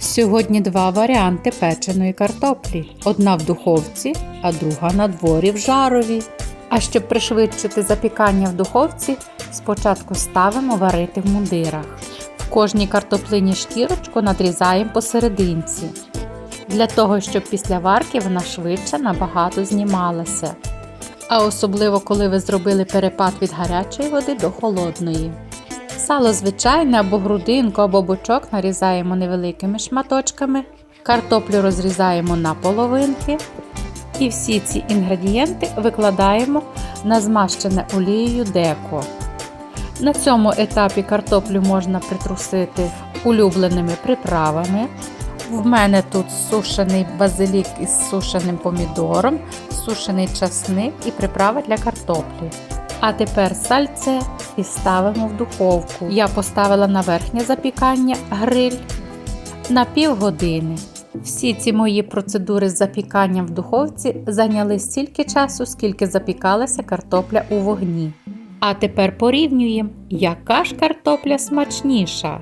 Сьогодні два варіанти печеної картоплі: одна в духовці, а друга на дворі в жарові. А щоб пришвидшити запікання в духовці, спочатку ставимо варити в мундирах. В кожній картоплині шкірочку надрізаємо посерединці. Для того, щоб після варки вона швидше набагато знімалася. А особливо, коли ви зробили перепад від гарячої води до холодної. Сало звичайне або грудинку, або бочок нарізаємо невеликими шматочками, картоплю розрізаємо на половинки. І всі ці інгредієнти викладаємо на змащене олією деко. На цьому етапі картоплю можна притрусити улюбленими приправами. В мене тут сушений базилік із сушеним помідором, сушений часник і приправа для картоплі. А тепер сальце і ставимо в духовку. Я поставила на верхнє запікання гриль на півгодини. Всі ці мої процедури з запіканням в духовці зайняли стільки часу, скільки запікалася картопля у вогні. А тепер порівнюємо, яка ж картопля смачніша.